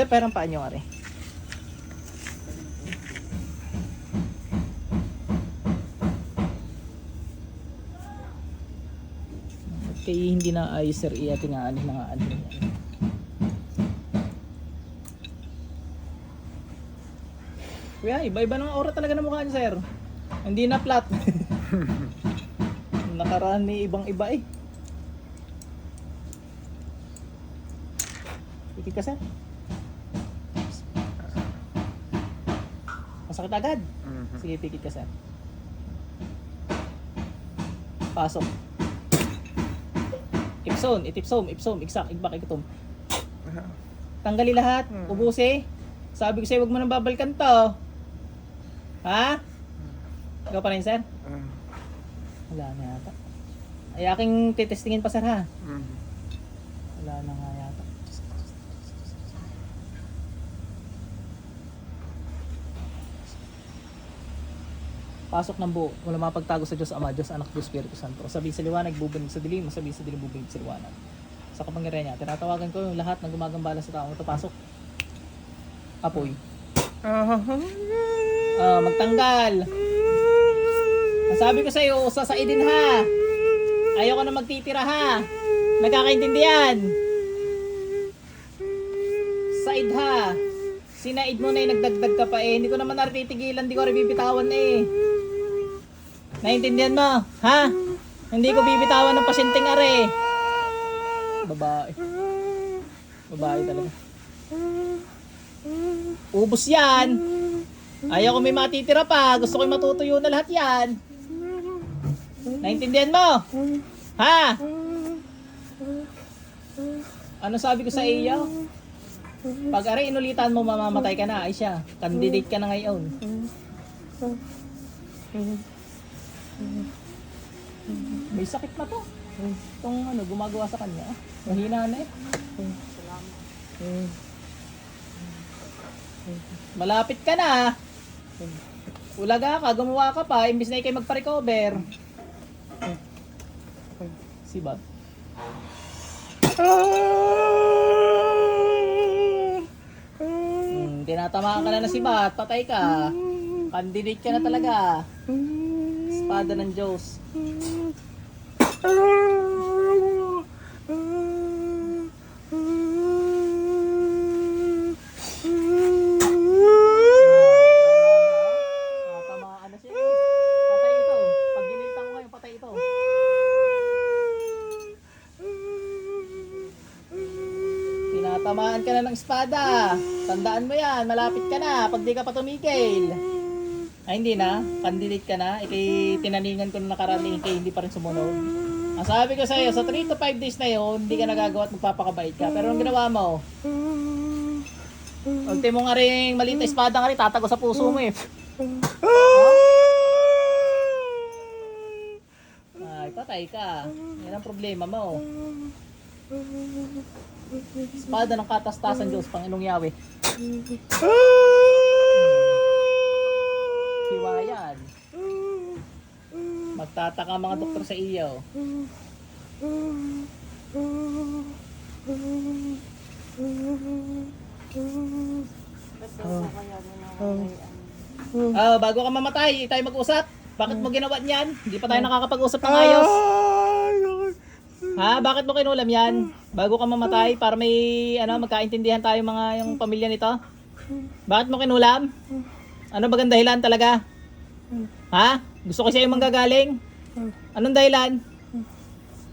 Sir, perang paan nyo, are. Okay, hindi na ayos sir, iyati nga ano nga ano. Kuya, iba-iba ng aura talaga ng mukha niyo, sir. Hindi na flat. Nakaraan may ibang iba eh. Pikit ka, sir. Masakit agad. Mhm. Sige, pikit ka, sir. Pasok. Ipson, itipsom, ipsom, iksak, igbak, ikutom. Tanggali lahat, Hmm. ubusi. Sabi ko sa'yo, huwag mo nang babalikan to. Ha? Ikaw pa rin, sir? Mhm. Wala na yata. Ay, aking titestingin pa, sir, ha? Mhm. Wala na nga yata. Pasok ng buo. Wala mapagtago sa Diyos Ama, Diyos Anak, Diyos Espiritu Santo. Sabi sa liwanag, bubunig sa dilim. Sabi sa dilim, bubunig sa liwanag. Sa kapangyarihan niya, tinatawagan ko yung lahat ng gumagambala sa tao. Ito, pasok. Apoy. Ah, magtanggal. Ang Sabi ko sa iyo, sasaidin ha. Ayoko na magtitira ha. Nagkakaintindihan. Said ha. Sinaid mo na yung nagdagdag ka pa eh. Hindi ko naman nartitigilan, hindi ko rin bibitawan eh. Naintindihan mo? Ha? Hindi ko bibitawan ng pasyenteng are. Babae. Babae talaga. Ubus yan. Ayaw ko may matitira pa. Gusto ko matutuyo na lahat yan. Naintindihan mo? Ha? Ano sabi ko sa iyo? Pag aray inulitan mo, mamamatay ka na. Ay candidate ka na ngayon. May sakit na to. Itong ano, gumagawa sa kanya. Mahina na eh. Malapit ka na. Ulaga ka, gumawa ka pa, imbis na ikay magpa-recover. Si Bob. Hmm, tinatamaan ka na na si Bat, patay ka. Candidate ka na talaga. Espada ng Diyos. Tinatamaan ka na ng espada. Tandaan mo yan, malapit ka na pag di ka pa tumigil. Ay hindi na, candidate ka na. Ikay tinaningan ko na nakarating kay hindi pa rin sumunod. Ang sabi ko sa iyo, sa 3 to 5 days na yon, hindi ka nagagawa at magpapakabait ka. Pero ang ginawa mo, ultimo nga rin maliit na espada nga rin, tatago sa puso mo eh. Ay, patay ka. Yan ang problema mo. Espada ng katastasan Diyos, Panginoong Yahweh. Hiwayan. Magtataka ang mga doktor sa iyo. Ah, bago ka mamatay, tayo mag-usap. Bakit mo ginawa niyan? Hindi pa tayo nakakapag-usap ng ayos. Ha? Bakit mo kinulam yan? Bago ka mamatay para may ano magkaintindihan tayo mga yung pamilya nito? Bakit mo kinulam? Ano ba dahilan talaga? Ha? Gusto ko yung manggagaling? Anong dahilan?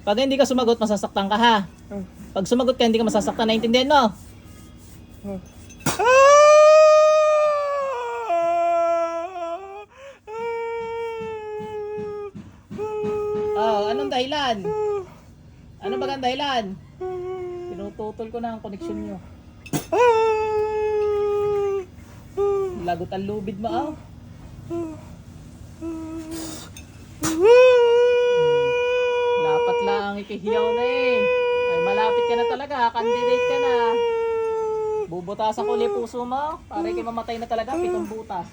Pag hindi ka sumagot, masasaktan ka ha. Pag sumagot ka, hindi ka masasaktan. Naintindihan mo? Oh, anong dahilan? Ano ba dahilan? Pinututol ko na ang connection nyo. Lagot ang lubid mo, ah. Dapat lang ang ikihiyaw na eh. Ay, malapit ka na talaga. Candidate ka na. Bubutasan ko ulit puso mo. Pare kay mamatay na talaga. Pitong butas.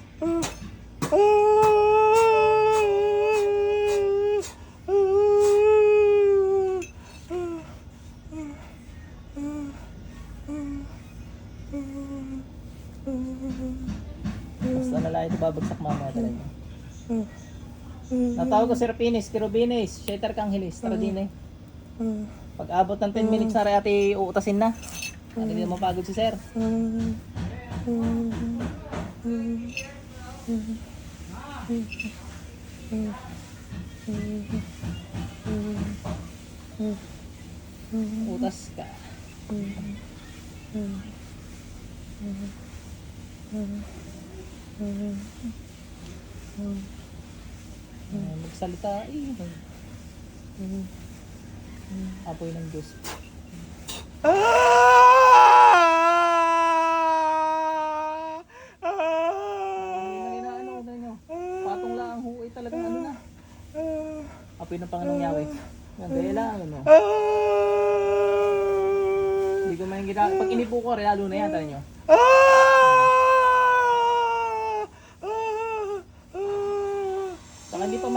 Basta na lang ito babagsak mamaya talaga. Mm. Mm. Natawag ko Sir Pinis, Kirubinis, Shater Kanghilis, Taradine. Eh. Mm. Pag abot ng 10 mm. minutes na rin ate, uutasin na. Mm. Hindi naman pagod si Sir. Mm. Mm. Mm. Mm. Mm. Mm. Mm. Utas. Mm. Mm. Mm. Mm. Mm. Mm. Uh, magsalita eh. Mm. Apoy ng Diyos. Ang huway talagang ano na. Apoy ng Panginoong Yahweh. Yan, dahil lang ano. Hindi ko man gina... Pag inipo ko, realo na yan, tayo nyo.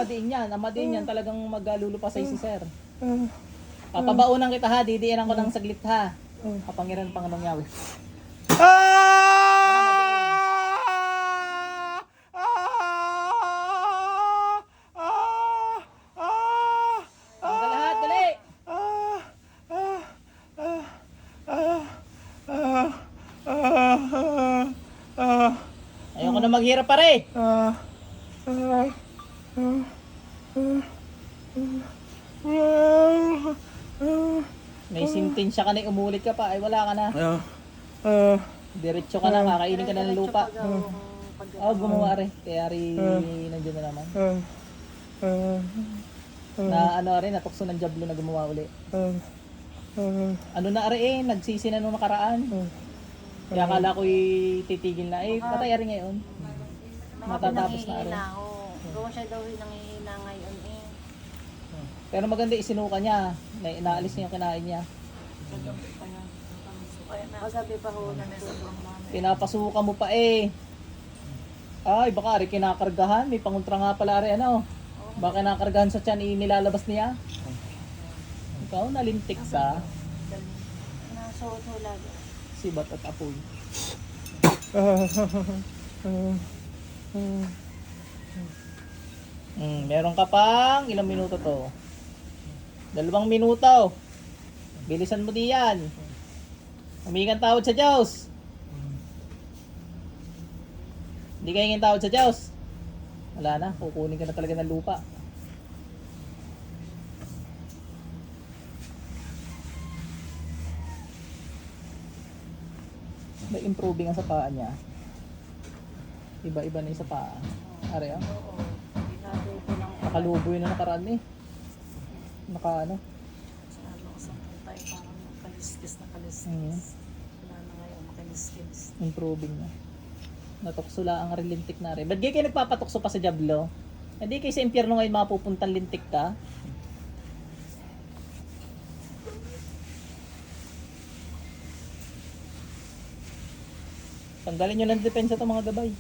Madiin yan. Ang madiin yan talagang magalulupa sa si sir. Papabaunan kita ha, didiinan ko ng saglit ha. Kapangyarihan ng Panginoong Yahweh. Tanggal lahat, dali! Ayoko na maghirap pare. May sintensya ka na umulit ka pa. Ay wala ka na. Diretso ka na, kakainin ka na ng lupa. Oh, gumawa rin. Kaya rin nandiyan na naman. Na ano rin, natukso ng jablo na gumawa uli. Ano na rin eh, nagsisi na nung nakaraan. Kaya akala ko titigil na. Eh, patay rin ngayon. Matatapos na rin. Gawa siya daw nangihina ngayon eh. Pero maganda isinuka niya. Na inaalis niya yung kinain niya. Kagabi pa ho na sobrang mami. Pinapasuka mo pa eh. Ay, baka rin kinakargahan. May panguntra nga pala rin ano. Baka kinakargahan sa tiyan, inilalabas niya. Ikaw nalintik sa Nasuot ho lagi. sibat at apoy. Mm, meron ka pang ilang minuto to? Dalawang minuto. Bilisan mo diyan. Humingan tawad sa Diyos. Hindi ka hingin tawad sa Diyos. Wala na, kukunin ka na talaga ng lupa. May improving ang sa paa niya. Iba-iba na yung sa paa. Are ah. Nakalubo yun na nakaraan eh. Naka ano. sa ano sa tayo parang kaliskis na kaliskis. Mm. Wala na ngayon makaliskis. Improving na. Natukso lang ang relintik na rin. Ba't kayo nagpapatukso pa sa Diablo? Hindi kayo sa impyerno ngayon mapupuntang lintik ka? Tanggalin nyo ng depensa itong mga gabay.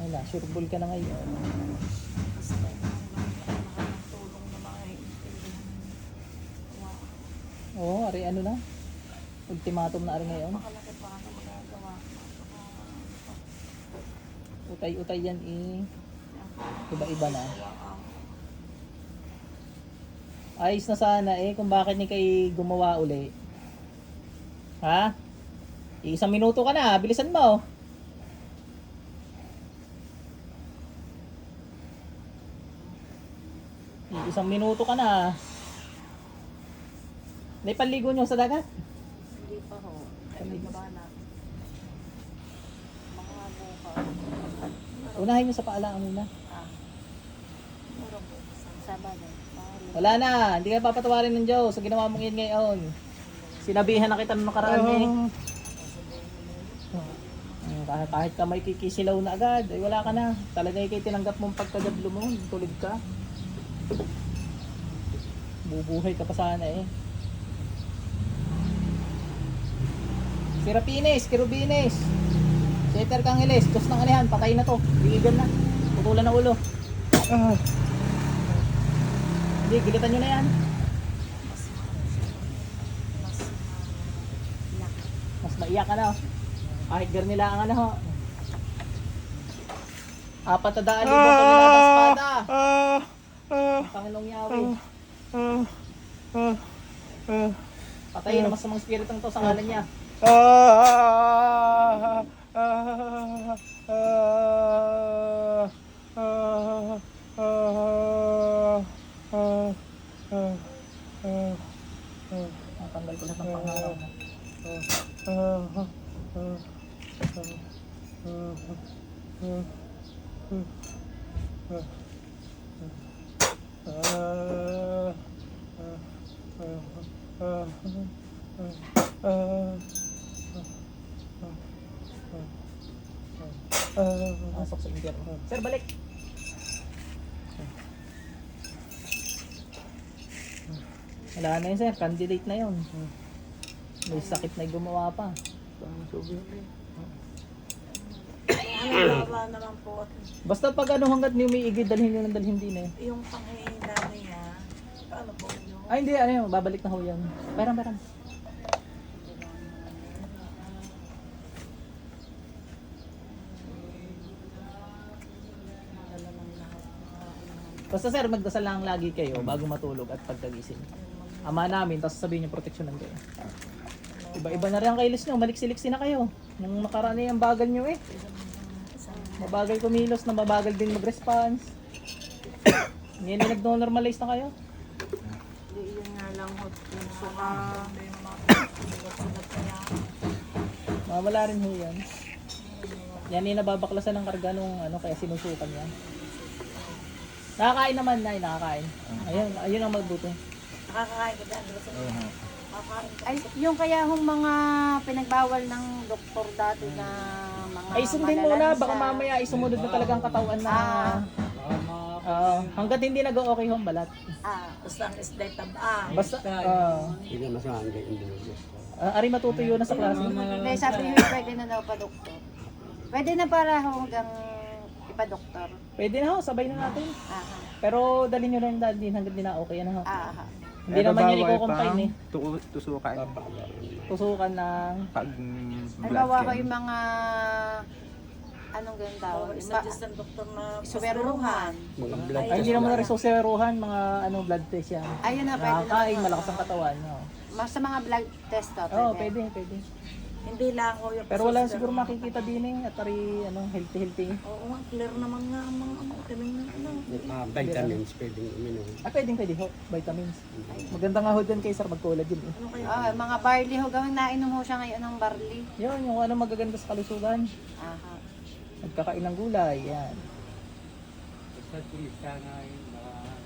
Wala, sureball ka na ngayon. Kasi tayo nang tulong na makaintindihan. Wow. Oo, ari ano na. Ultimatum na ari ngayon. Makalaki pa magagawa. Utay-utay yan eh. Iba-iba na. Ayos na sana eh kung bakit ni kay gumawa uli. Ha? Isang minuto ka na, bilisan mo. Isang minuto ka na. May panligo nyo sa dagat? Hindi pa ho. Na? Mga buka. Unahin nyo sa paalaan muna. Ah. Puro po. Sabado. Wala na, hindi ka papatawarin ng Diyos sa ginawa mong yan ngayon. Sinabihan na kita nung nakaraan eh. Mm, Kahit, kahit ka may kikisilaw na agad, ay wala ka na. Talaga ikay tinanggap mong pagkagablo mo, tulid ka. Bubuhay ka pa sana eh. Sirapines, Kirubines. Setter kang ilis. Dos ng alihan. Patay na to. Bigigan na. Putulan na ulo. Ah. Hindi, gilitan nyo na yan. Mas maiyak ka na. Kahit gar nila ang ano. Apat na daan libo ah. pa nila ng espada. Ah. Ah. Panginoong Yahweh. Patayin na masamang spiritong to sa ngalan niya. Natanggal ko lahat ng pangalan. Uh, uh, uh, uh. Ah, Pasok sa impyerno. Sir, balik. Wala na yun, sir. Candidate na yun. May sakit na gumawa pa. Ano ba naman po? Basta pag ano hanggat niyo may igid, dalhin nyo ng dalhin din eh. Yung panghihinda niya, paano po yung... Ay hindi, ano yun, babalik na ho yan. Parang, parang. Basta sir, magdasal lang lagi kayo bago matulog at pagkagising. Ama namin, tapos sabihin niyo proteksyonan kayo. Iba-iba na rin ang kailis nyo, maliksi-liksi na kayo. Nung nakaraan na yung bagal nyo eh. Mabagal kumilos, na mabagal din mag-response. Ngayon na nag-normalize na kayo. Hindi yun nga lang hot yung suka. Mawala rin ho yan. Yan yung nababaklasan ng karga nung ano, kaya sinusukan niya. Nakakain naman na, nakakain. Ayun, ayun ang mabuti. Nakakakain ka dyan. Diba. Ay, yung kaya hong mga pinagbawal ng doktor dati na mga Ay, sundin muna, baka mamaya ay sumunod na talaga ang katawan na... Ah. Ah, hanggat hindi nag-okay hong balat. Ah, Basta ang isday tabang. Basta, ah, Hindi mas mahangga yung dalawa. ah, ari matutuyo na sa klase. Hindi, sabi niyo pwede na daw pa doktor. Pwede na para hanggang ipa-doktor. Pwede na ho, sabay na natin. Aha. Pero dalhin nyo na yung dadin hanggat di na okay na ho. Aha. Hindi naman yan i-confine eh. Tu- tusukan Tusukan ng... pag Ay, bawa ko yung mga anong ganun tawag? Bawal Yung isa ba- Diyos ng doktor na Suweruhan. Ay, hindi naman na rin suseruhan, mga ano, blood test yan. Ayun na, pwede Nakakain, na. malakas ang katawan. No? Mas sa mga blood test to, Oo, oh, pwede, pwede. Hindi lang ko yung Pero wala siguro makikita din eh, at ari, ano, healthy, healthy. Oo nga, clear naman nga ang mga ano, kaming na ano. mga vitamins pwedeng uminom. Ah, pwedeng pwede ho, vitamins. Maganda nga ho dyan kay sir, mag-collagen eh. Ano kaya? Ah, mga barley ho, gawin nainom ho siya ngayon ng barley. Yun, yung ano magaganda sa kalusugan. Aha. Nagkakain ng gulay, yan.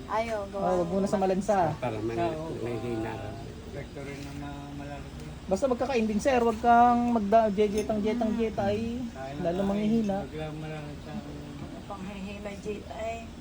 Ayo, gawa. Oh, wag muna sa malansa. Para may, may hina. Basta magkakain din sir, wag kang magda-jetang jetang jetay, lalo manghihina. Panghihinay jita eh.